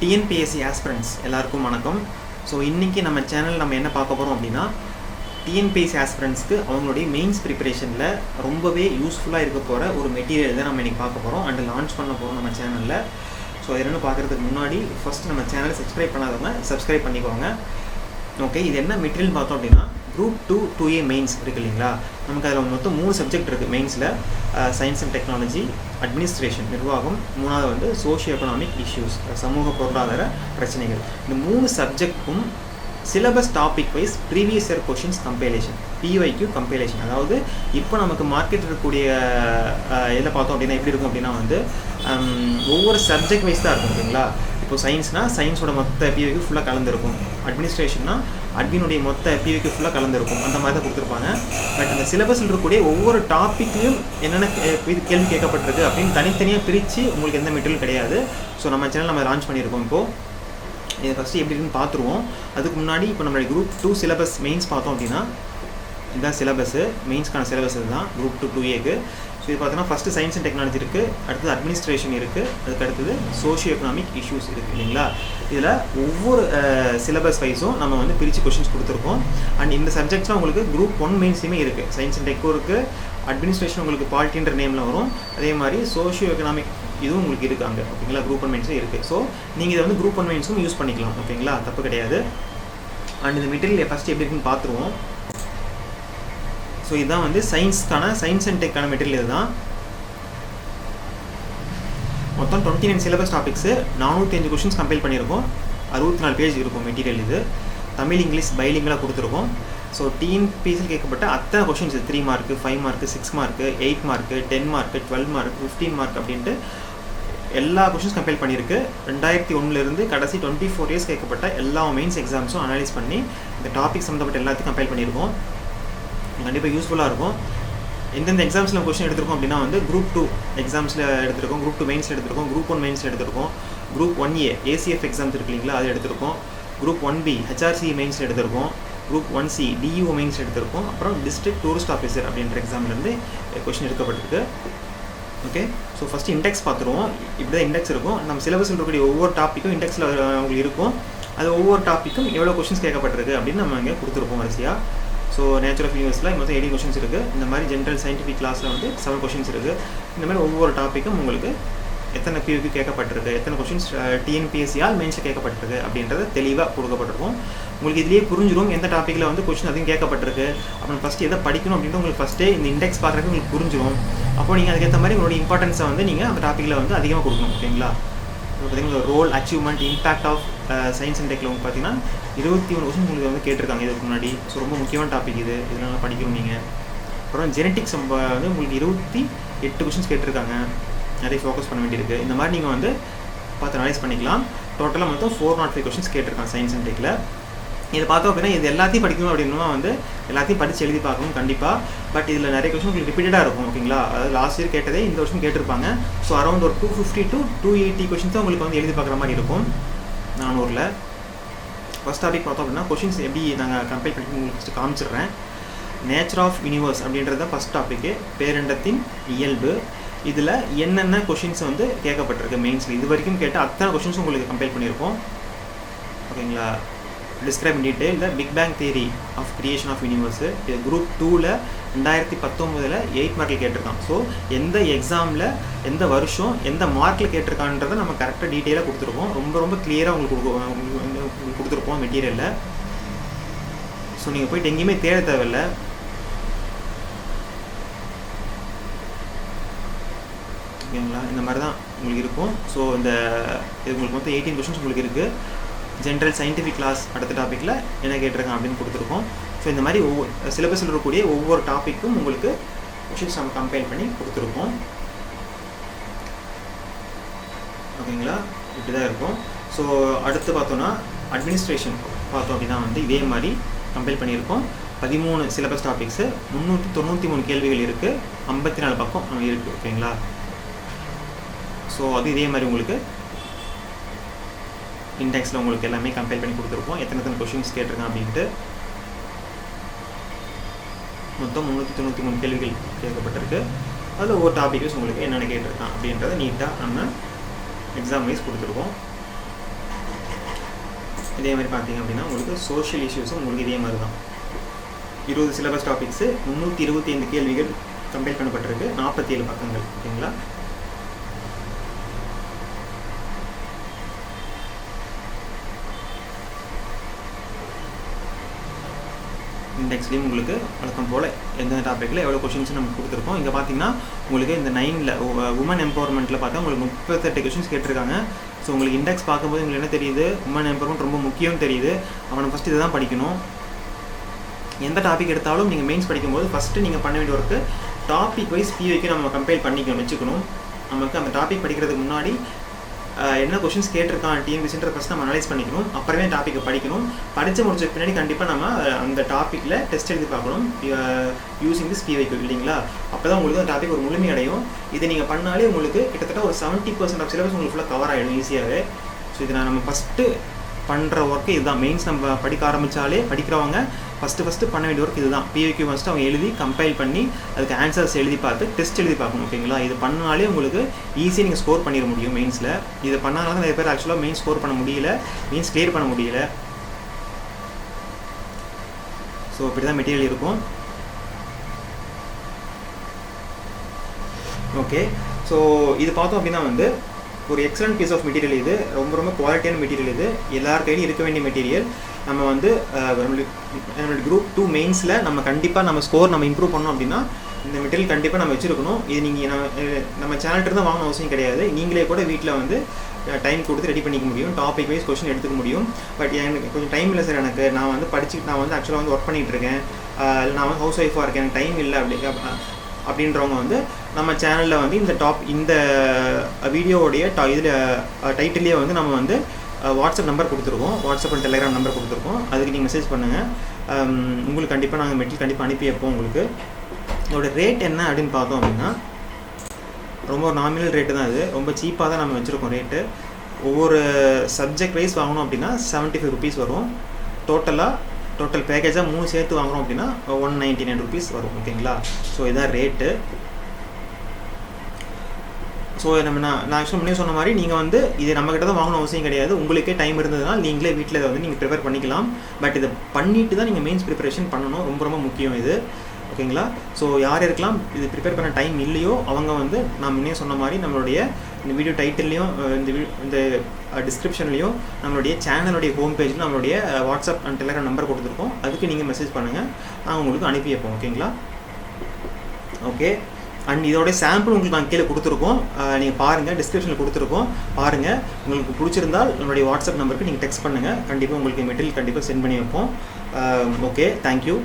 TNPSC aspirants எல்லாருக்கும் வணக்கம். So இன்றைக்கி நம்ம சேனல் நம்ம என்ன பார்க்க போகிறோம் அப்படின்னா டிஎன்பிஎஸ்சி ஆஸ்பிரண்ட்ஸ்க்கு அவங்களுடைய மெயின்ஸ் ப்ரிப்பரேஷனில் ரொம்பவே யூஸ்ஃபுல்லாக இருக்க போகிற ஒரு மெட்டீரியல் தான் நம்ம இன்றைக்கி பார்க்க போகிறோம் அண்ட் லான்ச் பண்ண போகிறோம் நம்ம சேனலில் ஸோ என்னென்னு பார்க்குறதுக்கு முன்னாடி ஃபஸ்ட் நம்ம சேனலை சப்ஸ்கிரைப் பண்ணாதவங்க சப்ஸ்கிரைப் பண்ணிக்கோங்க. ஓகே இது என்ன மெட்டீரியல் பார்த்தோம் அப்படின்னா group two two A mains இருக்கு இல்லைங்களா? நமக்கு அதில் மொத்தம் மூணு சப்ஜெக்ட் இருக்குது மெயின்ஸில் சயின்ஸ் அண்ட் டெக்னாலஜி அட்மினிஸ்ட்ரேஷன் நிர்வாகம் மூணாவது வந்து சோஷியோ எக்கனாமிக் இஷ்யூஸ் சமூக பொருளாதார பிரச்சனைகள். இந்த மூணு சப்ஜெக்ட்க்கும் syllabus topic wise previous year questions compilation பிஒய்க்கு compilation அதாவது இப்போ நமக்கு மார்க்கெட் இருக்கக்கூடிய இதில் பார்த்தோம் அப்படின்னா எப்படி இருக்கும் அப்படின்னா வந்து ஒவ்வொரு சப்ஜெக்ட் வைஸ் தான் இருக்கும் ஓகேங்களா இப்போ சயின்ஸ்னால் சயின்ஸோட மொத்த பிஒய்க்கு ஃபுல்லாக கலந்துருக்கும். அட்மினிஸ்ட்ரேஷன்னா அட்மினுடைய மொத்த பிவிக்கு ஃபுல்லாக கலந்துருக்கும். அந்த மாதிரி தான் கொடுத்துருப்பாங்க. பட் அந்த சிலபஸில் இருக்கக்கூடிய ஒவ்வொரு டாப்பிக்லையும் என்னென்ன கே- கேள்வி கேட்கப்பட்டிருக்கு அப்படின்னு தனித்தனியாக பிரித்து உங்களுக்கு எந்த மெட்டீரியல் கிடையாது. ஸோ நம்ம சேனல் நம்ம லான்ச் பண்ணியிருக்கோம் இப்போது இதை ஃபஸ்ட்டு எப்படி இருக்குன்னு பார்த்துருவோம். அதுக்கு முன்னாடி இப்போ நம்மளுடைய குரூப் டூ சிலபஸ் மெயின்ஸ் பார்த்தோம் அப்படின்னா இதுதான் சிலபஸ்ஸு மெயின்ஸ்க்கான சிலபஸ் இதுதான். குரூப் டூ டூ ஏக்கு ஸோ இது பார்த்தோன்னா ஃபஸ்ட்டு சயின்ஸ் அண்ட் டெக்னாலஜி இருக்குது அடுத்தது அட்மினிஸ்ட்ரேஷன் இருக்குது அதுக்கு அடுத்தது சோஷியோ எக்கனாமிக் இஷ்யூஸ் இருக்குது இல்லைங்களா? இதில் ஒவ்வொரு சிலபஸ் வைஸும் நம்ம வந்து பிரித்து கொஷின்ஸ் கொடுத்துருக்கோம். அண்ட் இந்த சப்ஜெக்ட்ஸ்லாம் உங்களுக்கு குரூப் ஒன் மெயின்ஸுமே இருக்குது சயின்ஸ் அண்ட் டெக்கோ இருக்குது அட்மினிஸ்ட்ரேஷன் உங்களுக்கு பால்ட்டின்ற நேமில் வரும். அதே மாதிரி சோஷியோ எக்கனாமிக் இதுவும் உங்களுக்கு இருக்குது அங்கே ஓகேங்களா? குரூப் ஒன் மெயின்ஸும் இருக்குது ஸோ நீங்கள் இதை வந்து குரூப் ஒன் மெயின்ஸும் யூஸ் பண்ணிக்கலாம் ஓகேங்களா? தப்பு கிடையாது. அண்ட் இந்த மெட்டீரியல் ஃபஸ்ட்டு எப்படி இருக்குன்னு பார்த்துருவோம். ஸோ இதுதான் வந்து சயின்ஸ்க்கான சயின்ஸ் அண்ட் டெக்கான மெட்டீரியல் இதுதான். மொத்தம் டுவெண்ட்டி நைன் சிலபஸ் டாபிக்ஸு நானூற்றி அஞ்சு கொஷின்ஸ் கம்பைல் பண்ணியிருக்கோம். அறுபத்தி நாலு பேஜ் இருக்கும் மெட்டீரியல் இது. தமிழ் இங்கிலீஷ் பைலிங்கெலாம் கொடுத்துருக்கோம். ஸோ டிஎன்பிஎஸ்சில் கேட்கப்பட்ட அத்தனை questions three mark five mark six mark eight mark ten mark twelve mark fifteen mark அப்படின்ட்டு எல்லா கொஷின்ஸ் கம்பைல் பண்ணியிருக்கு. ரெண்டாயிரத்தி ஒன்றுலேருந்து கடைசி டுவெண்ட்டி ஃபோர் இயர்ஸ் கேட்கப்பட்ட எல்லா மெயின்ஸ் எக்ஸாம்ஸும் அனலைஸ் பண்ணி இந்த டாபிக் சம்மந்தப்பட்ட எல்லாத்தையும் கம்பைல் பண்ணியிருக்கோம். கண்டிப்பாக யூஸ்ஃபுல்லாக இருக்கும். எந்தெந்த எக்ஸாம்ஸில் கொஸ்டின் எடுத்திருக்கோம் அப்படின்னா வந்து குரூப் டூ எக்ஸாம்ஸில் எடுத்திருக்கோம் குரூப் டூ மெயின்ஸில் எடுத்திருக்கோம் குரூப் ஒன் மெயின்ஸில் எடுத்திருக்கோம் group one A ACF exams இருக்கு இல்லைங்களா அது எடுத்திருக்கோம். குரூப் ஒன் பி ஹெச்ஆர்சி மெயின்ஸில் எடுத்திருக்கோம். Group one C two mains எடுத்திருக்கோம். அப்புறம் டிஸ்ட்ரிக்ட் டூரிஸ்ட் ஆஃபீஸர் அப்படின்ற எக்ஸாம்லேருந்து கொஸ்டின் எடுக்கப்பட்டிருக்கு. ஓகே ஸோ ஃபஸ்ட்டு இண்டெக்ஸ் பார்த்துருவோம். இப்படி தான் இண்டெக்ஸ் இருக்கும். நம்ம சிலபஸ் இருக்கக்கூடிய ஒவ்வொரு டாப்பிக்கும் இண்டெக்ஸில் உங்களுக்கு இருக்கும். அது ஒவ்வொரு டாப்பிக்கும் எவ்வளோ கொஷின்ஸ் கேட்கப்பட்டிருக்கு அப்படின்னு நம்ம இங்கே கொடுத்துருப்போம் வரிசையாக ஸோ நேச்சுரல் ஆஃப் யூனிவர்ஸில் மொத்தம் எயிட்டி கொஷின்ஸ் இருக்குது இந்த மாதிரி ஜென்ரல் சயின்டிஃபிக் கிளாஸில் வந்து செவன் கொஷின்ஸ் இருக்குது இந்த மாதிரி ஒவ்வொரு டாப்பிக்கும் உங்களுக்கு எத்தனை பியூக்கு கேட்கப்பட்டிருக்கு எத்தனை கொஷின்ஸ் டிஎன்பிஎஸ்சியால் மெயின்ஸில் கேட்கப்பட்டிருக்கு அப்படின்றது தெளிவாக கொடுக்கப்பட்டிருக்கும். உங்களுக்கு இதுலேயே புரிஞ்சிடும் எந்த டாப்பிக்கில் வந்து கொஷின் அதிகம் கேட்கப்பட்டிருக்கு. அப்புறம் ஃபஸ்ட்டு எதை படிக்கணும் அப்படின்ட்டு உங்களுக்கு ஃபஸ்ட்டே இந்த இண்டெக்ஸ் பார்க்குறதுக்கு உங்களுக்கு புரிஞ்சிடும் அப்போ நீங்கள் அதுக்கேற்ற மாதிரி உங்களுடைய இம்பார்ட்டன்ஸை வந்து நீங்கள் அந்த டாப்பிக்கில் வந்து அதிகமாக கொடுக்கணும் ஓகேங்களா? பார்த்தீங்களா பார்த்தீங்கன்னா role achievement impact of science and டெக்கில் வந்து பார்த்தீங்கன்னா இருபத்தி ஒன்று வருஷம் உங்களுக்கு வந்து கேட்டிருக்காங்க இதுக்கு முன்னாடி. ஸோ ரொம்ப முக்கியமான டாபிக் இது. இதெல்லாம் படிக்கணும் நீங்கள் அப்புறம் ஜெனட்டிக்ஸ் வந்து உங்களுக்கு இருபத்தி எட்டு கொஷின்ஸ் கேட்டிருக்காங்க. நிறைய ஃபோக்கஸ் பண்ண வேண்டியிருக்கு. இந்த மாதிரி நீங்கள் வந்து பார்த்து அனலைஸ் பண்ணிக்கலாம். டோட்டலாக மொத்தம் ஃபோர் நாட் ஃபைவ் கொஷின்ஸ் கேட்டிருக்காங்க சயின்ஸ் அண்ட் டெக்கில் இதை பார்த்தோம் அப்படின்னா இது எல்லாத்தையும் படிக்கணும் அப்படின்னா வந்து எல்லாத்தையும் படித்து எழுதி பார்க்கணும் கண்டிப்பாக பட் இதில் நிறைய கொஸ்டின் உங்களுக்கு ரிப்பீட்டடாக இருக்கும் ஓகேங்களா அதாவது லாஸ்ட் இயர் கேட்டதே இந்த வருஷம் கேட்டிருப்பாங்க. ஸோ அரௌண்ட் ஒரு two fifty to two eighty கொஷின்ஸும் தான் உங்களுக்கு வந்து எழுதி பார்க்குற மாதிரி இருக்கும். நானூறில் ஃபஸ்ட் டாபிக் பார்த்தோம் அப்படின்னா கொஷின்ஸ் எப்படி நாங்கள் கம்பேர் பண்ணி உங்களுக்கு ஃபஸ்ட்டு காமிச்சிடுறேன். நேச்சர் ஆஃப் யூனிவர்ஸ் அப்படின்றது தான் ஃபஸ்ட் டாப்பிக்கு பேரண்டத்தின் இயல்பு. இதில் என்னென்ன கொஷின்ஸ் வந்து கேட்கப்பட்டிருக்கு மெயின்ஸில் இது வரைக்கும் கேட்டால் அத்தனை கொஷின்ஸ் உங்களுக்கு கம்பேர் பண்ணியிருக்கோம். ஓகேங்களா? Describe detail the big bang theory of creation of universe இது குரூப் டூவில் ரெண்டாயிரத்தி பத்தொம்போதில் எயிட் மார்க்கில் கேட்டிருக்கான். ஸோ எந்த எக்ஸாமில் எந்த வருஷம் எந்த மார்க்கில் கேட்டிருக்கான்றதை நம்ம கரெக்டாக டீட்டெயிலாக கொடுத்துருக்கோம். ரொம்ப ரொம்ப கிளியராக உங்களுக்கு கொடுத்துருக்கோம் கொடுத்துருப்போம் மெட்டீரியலில் ஸோ நீங்கள் போயிட்டு எங்கேயுமே தேட தேவையில்ல. ஓகேங்களா? இந்த மாதிரி தான் உங்களுக்கு இருக்கும். ஸோ இந்த இது உங்களுக்கு மொத்தம் எயிட்டீன் கொஷின்ஸ் உங்களுக்கு இருக்குது ஜென்ரல் சயின்டிஃபிக் கிளாஸ் அடுத்த டாப்பிக்கில் என்ன கேட்டிருக்காங்க அப்படின்னு கொடுத்துருக்கோம். ஸோ இந்த மாதிரி ஒவ்வொரு சிலபஸில் இருக்கக்கூடிய ஒவ்வொரு டாப்பிக்கும் உங்களுக்கு கொஷின்ஸ் நம்ம கம்பைல் பண்ணி கொடுத்துருக்கோம். ஓகேங்களா? இப்படி தான் இருக்கும். ஸோ அடுத்து பார்த்தோன்னா அட்மினிஸ்ட்ரேஷன் பார்த்தோம் அப்படின்னா வந்து இதே மாதிரி கம்பைல் பண்ணியிருக்கோம். பதிமூணு சிலபஸ் டாபிக்ஸு முந்நூற்றி தொண்ணூற்றி மூணு கேள்விகள் இருக்குது ஐம்பத்தி நாலு பக்கம் இருக்குது ஓகேங்களா? ஸோ அது இதே மாதிரி உங்களுக்கு இண்டெக்ஸில் உங்களுக்கு எல்லாமே கம்பேர் பண்ணி கொடுத்துருப்போம். எத்தனை எத்தனை கொஷின்ஸ் கேட்டிருக்கான் அப்படின்ட்டு. மொத்தம் முந்நூற்றி தொண்ணூற்றி மூணு கேள்விகள் கேட்கப்பட்டிருக்கு. அதில் ஒவ்வொரு டாபிக்ஸ் உங்களுக்கு என்னென்ன கேட்டிருக்கான் அப்படின்றத நீட்டாக நம்ம எக்ஸாம் வைஸ் கொடுத்துருக்கோம். இதே மாதிரி பார்த்தீங்க அப்படின்னா உங்களுக்கு சோஷியல் இஷ்யூஸும் உங்களுக்கு இதே மாதிரி தான் இருபது சிலபஸ் டாபிக்ஸு முந்நூற்றி இருபத்தி ஐந்து கேள்விகள் கம்பேர் பண்ணப்பட்டிருக்கு. நாற்பத்தி ஏழு பக்கங்கள் ஓகேங்களா? இண்டெக்ஸ்லேயும் உங்களுக்கு வழக்கம் போல் எந்தெந்த டாப்பிக்கில் எவ்வளோ கொஷின்ஸ் நம்ம கொடுத்துருக்கோம். இங்கே பார்த்தீங்கன்னா உங்களுக்கு இந்த நைனில் உமன் எம்பவர்மெண்ட்டில் பார்த்தா உங்களுக்கு முப்பத்தெட்டு கொஷின்ஸ் கேட்டிருக்காங்க. ஸோ உங்களுக்கு இண்டெக்ஸ் பார்க்கும்போது உங்களுக்கு என்ன தெரியுது? உமன் எம்பவர்மெண்ட் ரொம்ப முக்கியம் தெரியுது. அவனை ஃபஸ்ட்டு இதை தான் படிக்கணும். எந்த டாபிக் எடுத்தாலும் நீங்கள் மெயின்ஸ் படிக்கும்போது ஃபஸ்ட்டு நீங்கள் பண்ண வேண்டிய ஒர்க்கு டாபிக் வைஸ் பிவைக்கு நம்ம கம்பேர் பண்ணிக்கணும் வச்சுக்கணும். நமக்கு அந்த டாபிக் படிக்கிறதுக்கு முன்னாடி என்ன கொஷின்ஸ் கேட்டிருக்கான் டிஎன்பிசின்ற ஃபஸ்ட் நம்ம அனலைஸ் பண்ணிக்கணும். அப்புறமே டாப்பிக்கை படிக்கணும். படித்து முடிச்ச பின்னாடி கண்டிப்பாக நம்ம அந்த டாப்பிக்கில் டெஸ்ட் எழுதி பார்க்கணும். யூஸிங் திஸ் பிவைக்கு இல்லைங்களா? அப்போ தான் உங்களுக்கு அந்த டாபிக் ஒரு முழுமை அடையும். இதை நீங்கள் பண்ணாலே உங்களுக்கு கிட்டத்தட்ட ஒரு செவன்ட்டி பர்சன்ட் ஆஃப் சிலபஸ் உங்களுக்கு ஃபுல்லாக கவர் ஆகிடும் ஈஸியாகவே ஸோ இதை நான் நம்ம ஃபஸ்ட்டு பண்ணுற ஒர்க்கு இதுதான். மெயின்ஸ் நம்ம படிக்க ஆரம்பித்தாலே படிக்கிறவங்க ஃபஸ்ட்டு ஃபஸ்ட்டு பண்ண வேண்டிய ஒர்க் இதுதான். பிஓக்யூ ஃபஸ்ட்டு அவங்க எழுதி கம்பைல் பண்ணி அதுக்கு ஆன்சர்ஸ் எழுதி பார்த்து டெஸ்ட் எழுதி பார்க்கணும் ஓகேங்களா இது பண்ணாலே உங்களுக்கு ஈஸியாக நீங்கள் ஸ்கோர் பண்ணிட முடியும் மெயின்ஸில் இதை பண்ணாலும் தான் நிறைய பேர் ஆக்சுவலாக மெயின் ஸ்கோர் பண்ண முடியல மெயின்ஸ் கிளியர் பண்ண முடியல. ஸோ இப்படி தான் மெட்டீரியல் இருக்கும். ஓகே ஸோ இது பார்த்தோம் அப்படின்னா வந்து ஒரு எக்ஸலண்ட் பீஸ் ஆஃப் மெட்டீரியல் இது. ரொம்ப ரொம்ப குவாலிட்டியான மெட்டீரியல் இது. எல்லார் கையிலும் இருக்க வேண்டிய மெட்டீரியல் நம்ம வந்து நம்மளுக்கு நம்மளுடைய குரூப் டூ மெயின்ஸில் நம்ம கண்டிப்பாக நம்ம ஸ்கோர் நம்ம இம்ப்ரூவ் பண்ணோம் அப்படின்னா இந்த மெட்டீரியல் கண்டிப்பாக நம்ம வச்சுருக்கணும். இது நீங்கள் நம்ம நம்ம சேனல்கிட்ட தான் வாங்கணும் அவசியம் கிடையாது. நீங்களே கூட வீட்டில் வந்து டைம் கொடுத்து ரெடி பண்ணிக்க முடியும். டாபிக் வைஸ் கொஷின் எடுத்துக்க முடியும். பட் எனக்கு கொஞ்சம் டைம் இல்லை சார் எனக்கு. நான் வந்து படிச்சுட்டு நான் வந்து ஆக்சுவலாக வந்து ஒர்க் பண்ணிகிட்டு இருக்கேன். நான் வந்து ஹவுஸ் ஒய்ஃபாக இருக்கேன். எனக்கு டைம் இல்லை அப்படி அப்படின்றவங்க வந்து நம்ம சேனலில் வந்து இந்த டாப் இந்த வீடியோவுடைய டா இதில் டைட்டிலே வந்து நம்ம வந்து வாட்ஸ்அப் நம்பர் கொடுத்துருக்கோம். வாட்ஸ்அப் அண்ட் டெலிகிராம் நம்பர் கொடுத்துருக்கோம். அதுக்கு நீங்கள் மெசேஜ் பண்ணுங்கள் உங்களுக்கு கண்டிப்பாக நாங்கள் மெட்டீரியல் கண்டிப்பாக அனுப்பி வைப்போம் உங்களுக்கு. இதோட ரேட் என்ன அப்படின்னு பார்த்தோம் அப்படின்னா ரொம்ப நாமினல் ரேட்டு தான் இது. ரொம்ப சீப்பாக தான் நம்ம வச்சுருக்கோம் ரேட்டு ஒவ்வொரு சப்ஜெக்ட் வைஸ் வாங்கணும் அப்படின்னா செவன்ட்டி ஃபைவ் ருபீஸ் வரும். டோட்டலாக டோட்டல் பேக்கேஜாக மூணு சேர்த்து வாங்குறோம் அப்படின்னா ஒன் நைன்டி நைன் ருபீஸ் வரும் ஓகேங்களா ஸோ இதான் ரேட்டு ஸோ நம்ம நான் நான் ஆக்சுவலாக முன்னே சொன்ன மாதிரி நீங்கள் வந்து இது நம்மக்கிட்ட தான் வாங்கணும் அவசியம் கிடையாது. உங்களுக்கே டைம் இருந்ததுனால் நீங்களே வீட்டில் இதை வந்து நீங்கள் ப்ரிப்பேர் பண்ணிக்கலாம். பட் இதை பண்ணிட்டு தான் நீங்கள் மெயின்ஸ் ப்ரிப்பரேஷன் பண்ணணும். ரொம்ப ரொம்ப முக்கியம் இது. ஓகேங்களா? ஸோ யார் இருக்கலாம் இது ப்ரிப்பேர் பண்ண டைம் இல்லையோ அவங்க வந்து நான் முன்னே சொன்ன மாதிரி நம்மளுடைய இந்த வீடியோ டைட்டில்லையும் இந்த இந்த டிஸ்கிரிப்ஷன்லையும் நம்மளுடைய சேனலுடைய ஹோம் பேஜில் நம்மளுடைய வாட்ஸ்அப் அண்ட் டெலிகிராம் நம்பர் கொடுத்துருக்கோம். அதுக்கு நீங்கள் மெசேஜ் பண்ணுங்கள் நான் உங்களுக்கு அனுப்பி வைப்போம். ஓகேங்களா? ஓகே அண்ட் இதோட சாம்பிள் உங்களுக்கு நாங்கள் கீழே கொடுத்துருக்கோம். நீங்கள் பாருங்கள் டிஸ்கிரிப்ஷனில் கொடுத்துருக்கோம். பாருங்கள் உங்களுக்கு பிடிச்சிருந்தால் நம்மளுடைய வாட்ஸ்அப் நம்பருக்கு நீங்கள் டெக்ஸ்ட் பண்ணுங்கள் கண்டிப்பாக உங்களுக்கு மெட்டீரியல் கண்டிப்பாக சென்ட் பண்ணி வைப்போம். Okay thank you